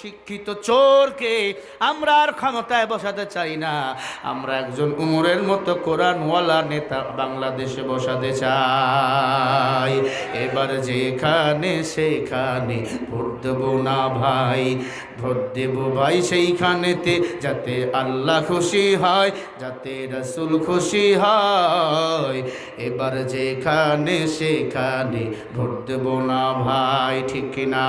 শিক্ষিত চোরকে আমরা আর ক্ষমতায় বসাতে চাই না। আমরা একজন উমরের মতো কোরআনওয়ালা নেতা বাংলাদেশে বসাতে চাই। এবার যেখানে সেখানে ভোট দেব না ভাই, ভোট দেব ভাই সেইখানেতে যাতে আল্লাহ খুশি হয়, যাতে রসুল খুশি হয়। এবার যেখানে সেখানে ভোট দেব না ভাই, ঠিক কিনা?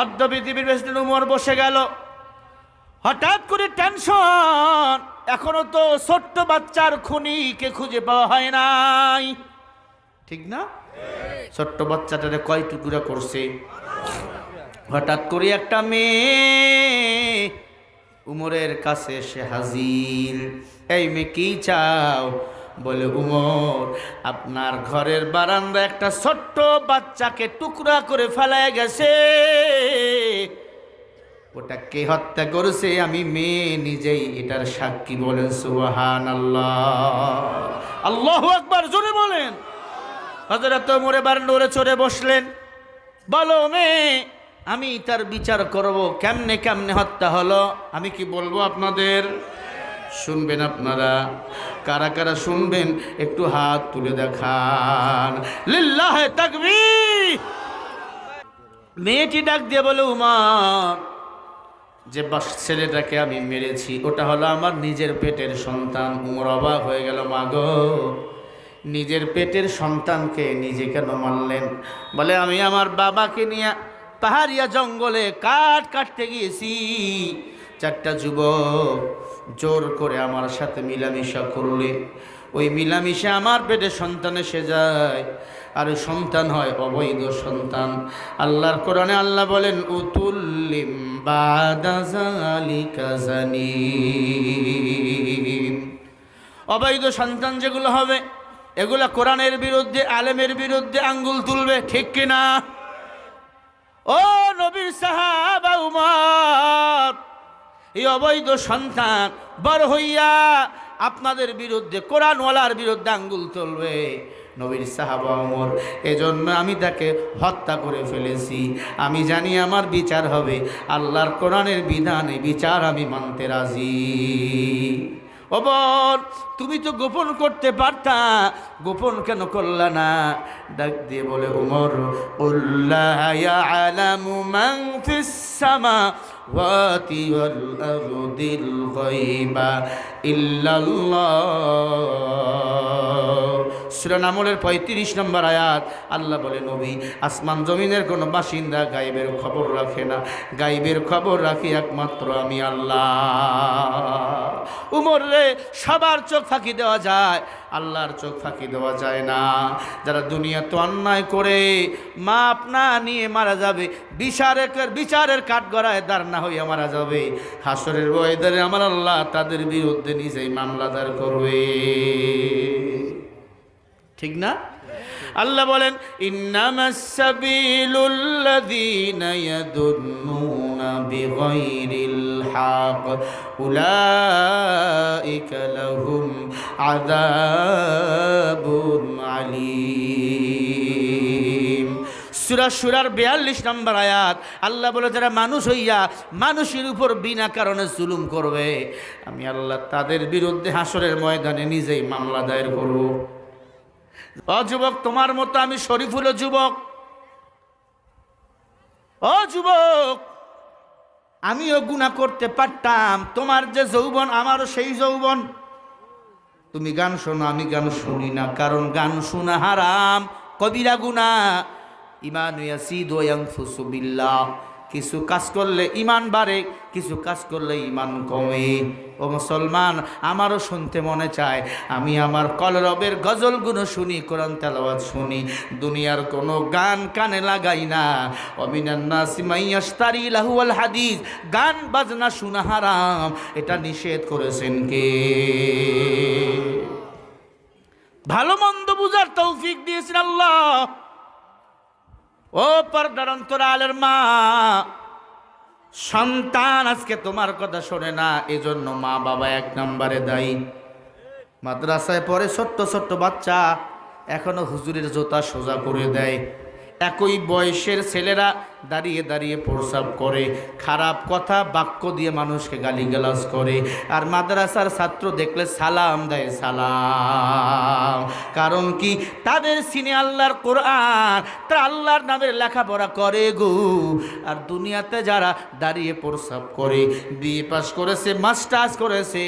অর্ধ পৃথিবীর প্রেসিডেন্ট উমর বসে গেল। হঠাৎ করে টেনশন। এখনও তো ছোট্ট বাচ্চার খুনিকে খুঁজে পাওয়া হয় নাই। ঠিক না? ছোট্ট বাচ্চাটারে কয় টুকুরা করছে? হঠাৎ করে একটা মেয়ে উমরের কাছে এসে হাজির। এই মেয়ে কি চাও? বলে, উমর, আপনার ঘরের বারান্দা একটা ছোট্ট বাচ্চাকে টুকরা করে ফেলায় গেছে। ওটা কে হত্যা করেছে আমি মেয়ে নিজেই এটার সাক্ষী বলেন সুবাহান আল্লাহ আকবার, জোরে বলেন। হজরত মোরে বারান্দা চড়ে বসলেন। বলো, মেয়ে, আমি তার বিচার করব, কেমনে কেমনে হত্যা হলো? আমি কি বলব আপনাদের? শুনবেন আপনারা। কারা কারা শুনবেন, একটু হাত তুলে দেখান। মেয়েটি ডাক দিয়ে বলে, উমা যে বাস ছেলেটাকে আমি মেরেছি, ওটা হলো আমার নিজের পেটের সন্তান, উমর অবাক হয়ে গেল মাগো নিজের পেটের সন্তানকে নিজে কেন মারলেন? বলে, আমি আমার বাবাকে নিয়ে পাহাড়িয়া জঙ্গলে কাঠ কাটতে গিয়েছি, চারটা যুবক জোর করে আমার সাথে মিলামিশা করলে, ওই মিলামিশা আমার পেটে সন্তান এসে যায়। আর সন্তান হয় অবৈধ সন্তান। আল্লাহর কোরআনে আল্লাহ বলেন, উতুল্লিম জানিম। অবৈধ সন্তান যেগুলো হবে, এগুলা কোরআনের বিরুদ্ধে, আলেমের বিরুদ্ধে আঙ্গুল তুলবে, ঠিক কিনা? ও নবীর উমর এই অবৈধ সন্তান বড় হইয়া আপনাদের বিরুদ্ধে কোরআনওয়ালার বিরুদ্ধে আঙ্গুল তুলবে। নবীর সাহাবা ওমর, এজন্য আমি তাকে হত্যা করে ফেলেছি। আমি জানি আমার বিচার হবে। আল্লাহর কোরআনের বিধানে বিচার আমি মানতে রাজি। ও তুমি তো গোপন করতে পারতা, গোপন কেন করলা না? ডাক দিয়ে বলে উমর উল্লাহ আলামু ফিস সামাওয়াতি والأرض الغيب إلا الله. সূরা নামলের পঁয়ত্রিশ নম্বর আয়াত। আল্লাহ বলে, নবী, আসমান জমিনের কোনো বাসিন্দা গাইবের খবর রাখে না। গাইবের খবর রাখি একমাত্র আমি আল্লাহ। উমর রে, সবার চোখ ফাঁকি দেওয়া যায়। আল্লাহর চোখ ফাঁকি দেওয়া যায় না। যারা দুনিয়া তো অন্যায় করে মাপ না নিয়ে মারা যাবে। বিচারের বিচারের কাঠগড়ায় দাঁড় না হইয়া মারা যাবে। হাসরের বয়দারে আমার আল্লাহ তাদের বিরুদ্ধে নিজেই মামলা দাঁড় করবে। ঠিক না? আল্লাহ বলেন ইন্নামাসাবিলুল্লাযীনা সুরা সুরার বিয়াল্লিশ নম্বর আয়াত, আল্লাহ বলে, যারা মানুষ হইয়া মানুষের উপর বিনা কারণে জুলুম করবে, আমি আল্লাহ তাদের বিরুদ্ধে হাসরের ময়দানে নিজেই মামলা দায়ের করব। ও যুবক, তোমার মতো আমি শরীফুল যুবক। ও যুবক, আমিও গুণা করতে পারতাম। তোমার যে যৌবন, আমারও সেই যৌবন। তুমি গান শোনো, আমি গান শুনি না, কারণ গান শোনা হারাম। কবিরা গুণা ইমান ইয়াসিদ বিল্লাহ। কিছু কাজ করলে ইমান বাড়ে, কিছু কাজ করলে ইমান কমে। ও মুসলমান, আমারও শুনতে মনে চায়, আমি আমার কলরবের গজলগুলো শুনি, কোরআন তেলাওয়াত শুনি। দুনিয়ার কোনো গান কানে লাগাই না। অমিনান্নাসিমাইয়াস্তারি লাহুয়াল হাদিস, গান, বাজনা শোনা হারাম, এটা নিষেধ করেছেন কে? ভালো মন্দ বুঝার তৌফিক দিয়েছেন আল্লাহ। ও পর্দার অন্তরালের মা, সন্তান আজকে তোমার কথা শোনে না, এজন্য মা বাবা এক নম্বরে দায়ী। মাদ্রাসায় পরে ছোট্ট ছোট্ট বাচ্চা, এখনও হুজুরের জোতা সোজা করে দেয়। একই বয়সের ছেলেরা দাঁড়িয়ে দাঁড়িয়ে প্রসাব করে। খারাপ কথা বাক্য দিয়ে মানুষকে গালিগালাজ করে। আর মাদ্রাসার ছাত্র দেখলে সালাম দেয়, সালাম। কারণ কি? তাদের সিনে আল্লাহর কোরআন তারা আল্লাহর নামের লেখাপড়া করে গো। আর দুনিয়াতে যারা দাঁড়িয়ে প্রসাব করে বিয়ে পাস করেছে, মাস্টার্স করেছে,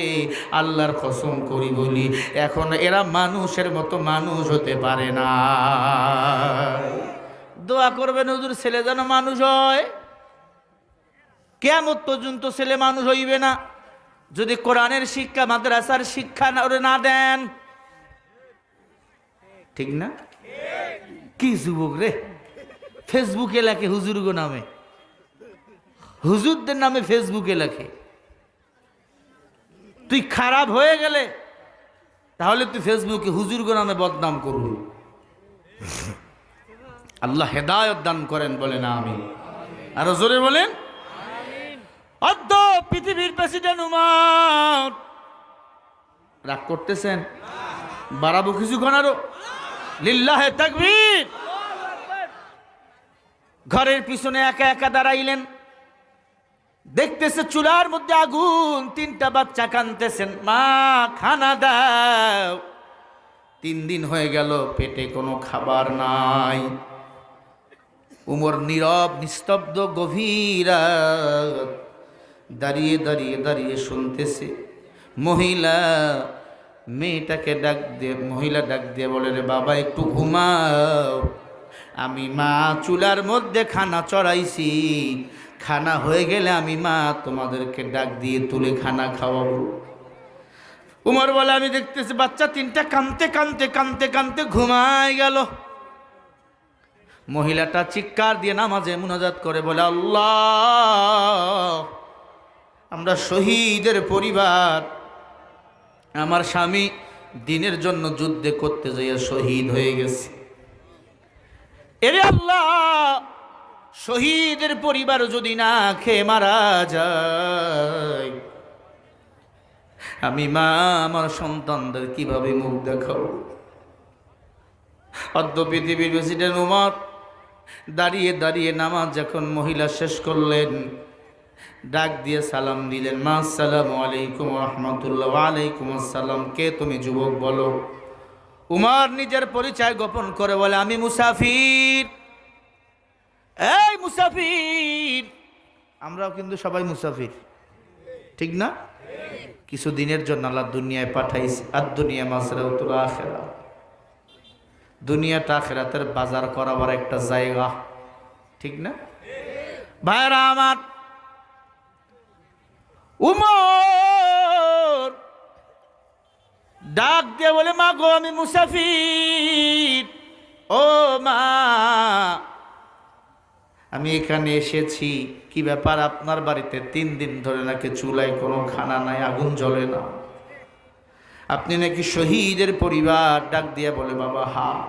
আল্লাহর কসম করি বলি, এখন এরা মানুষের মতো মানুষ হতে পারে না। দোয়া করবেন হুজুর, ছেলে যেন মানুষ হয়। কেমন পর্যন্ত ছেলে মানুষ হইবে না। যদি কোরআনের শিক্ষা, মাদ্রাসার শিক্ষা না দেন। ঠিক না? কি যুবক রে? ফেসবুকে লেখে হুজুরগো নামে। হুজুরদের নামে ফেসবুকে লেখে। তুই খারাপ হয়ে গেলে, তাহলে তুই ফেসবুকে হুজুরগো নামে বদনাম করবি। আল্লাহ হেদায়ত দান করেন বলে না আমি আরও জোরে বলেন? পৃথিবীর প্রেসিডেন্ট উমার। রাগ করতেছেন? বাড়াবো কিছুক্ষণ আরও। লিল্লাহে তাকবীর। ঘরের পিছনে একা একা দাঁড়াইলেন। দেখতেছে চুলার মধ্যে আগুন। তিনটা বাচ্চা কানতেছেন মা, খানা দাও। তিন দিন হয়ে গেল, পেটে কোনো খাবার নাই। উমর নীরব, নিস্তব্ধ, গভীর দাঁড়িয়ে দাঁড়িয়ে দাঁড়িয়ে শুনতেছে, মহিলা মেয়েটাকে ডাক দিয়ে, মহিলা ডাক দিয়ে বলে, রে বাবা, একটু ঘুমাও। আমি মা চুলার মধ্যে খানা চড়াইছি। খানা হয়ে গেলে আমি মা তোমাদেরকে ডাক দিয়ে তুলে খানা খাওয়াবো। উমর বলে, আমি দেখতেছি বাচ্চা তিনটা কানতে কানতে কানতে কানতে ঘুমায় গেল। মহিলাটা চিৎকার দিয়ে নামাজে মুনাজাত করে, বলে, আল্লাহ, আমরা শহীদের পরিবার। আমার স্বামী দিনের জন্য যুদ্ধে করতে যাইয়া শহীদ হয়ে গেছে। এরে আল্লাহ, শহীদের পরিবার যদি না খেয়ে মারা যায়, আমি মা, আমার সন্তানদের কীভাবে মুখ দেখাবো? অদ্য পৃথিবীর প্রেসিডেন্ট উমর দাঁড়িয়ে দাঁড়িয়ে নামাজ যখন মহিলা শেষ করলেন, ডাক দিয়ে সালাম দিলেন, মা সালাম আলাইকুম রহমতুল্লাহ আলাইকুম আসসালাম। কে তুমি যুবক বলো? উমার নিজের পরিচয় গোপন করে বলে, আমি মুসাফির। এই মুসাফির! আমরাও কিন্তু সবাই মুসাফির। ঠিক না? কিছু দিনের জন্য আল্লাহ দুনিয়ায় পাঠাইছে, আর দুনিয়া মাসরাউতুল আখেরা দুনিয়াটা আখেরাতের বাজার করাবার একটা জায়গা। ঠিক না? ভাইরা আমার, উমর ডাক দিয়ে বলে, মা গো, আমি মুসাফির। ও মা, আমি এখানে এসেছি। কি ব্যাপার? আপনার বাড়িতে তিন দিন ধরে নাকি চুলায় কোনো খানা নাই, আগুন জ্বলে না। আপনি নাকি শহীদের পরিবার ডাক দিয়া বলে, বাবা, হা।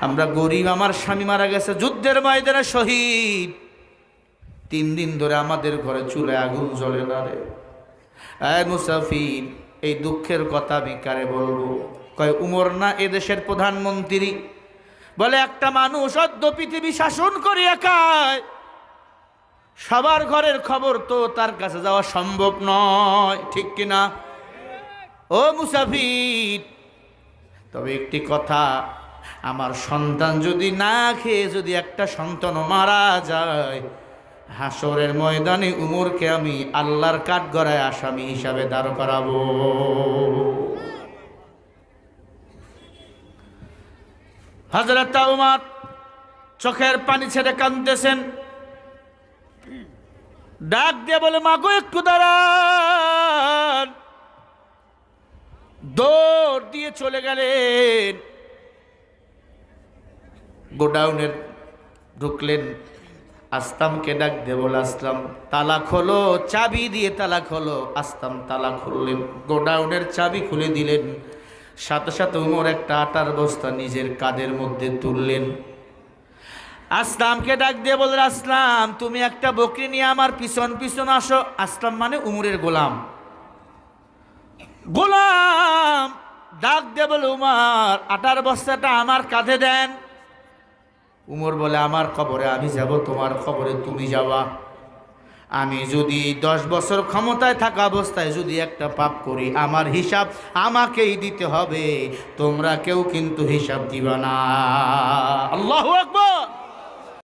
আমরা গরিব, আমার স্বামী মারা গেছে, যুদ্ধের ময়দানে শহীদ। তিন দিন ধরে আমাদের ঘরে চুলে আগুন জ্বলে না রে। মুসাফির, এই দুঃখের কথা আমি কারে বলব? কয়, উমর না এদেশের প্রধানমন্ত্রী? বলে, একটা মানুষ অদ্য পৃথিবী শাসন করে একায় সবার ঘরের খবর তো তার কাছে যাওয়া সম্ভব নয়, ঠিক কিনা? ও মুসাফির, তবে একটি কথা, আমার সন্তান যদি না খেয়ে যদি একটা সন্তানও মারা যায়, হাসরের ময়দানে উমরকে আমি আল্লাহর কাঠগড়ায় আসামি হিসাবে দাঁড় করাবো। হজরত উমার চোখের পানি ছেড়ে কাঁদতেছেন। ডাক দিয়ে বলে, মাগো একটু দাঁড়ান। দৌড় দিয়ে চলে গেলেন। গোডাউনের ঢুকলেন। আস্তামকে ডাক দিয়ে বলে আসলাম তালা খোলো, চাবি দিয়ে তালা খোলো। আস্তাম তালা খুললেন, গোডাউনের চাবি খুলে দিলেন। সাথে সাথে উমর একটা আটার বস্তা নিজের কাদের মধ্যে তুললেন। আসলামকে ডাক দিয়ে বলে আসলাম তুমি একটা বকরি নিয়ে আমার পিছন পিছন আসো। আসলাম মানে উমরের গোলাম। গোলাম, ডাক দিয়ে বলে উমার, আটার বস্তাটা আমার কাঁধে দেন। উমর বলে, আমার খবরে আমি যাব, তোমার খবরে তুমি যাবা। আমি যদি দশ বছর ক্ষমতায় থাকা অবস্থায় যদি একটা পাপ করি, আমার হিসাব আমাকেই দিতে হবে, তোমরা কেউ কিন্তু হিসাব দিবা না। আল্লাহ আকবর।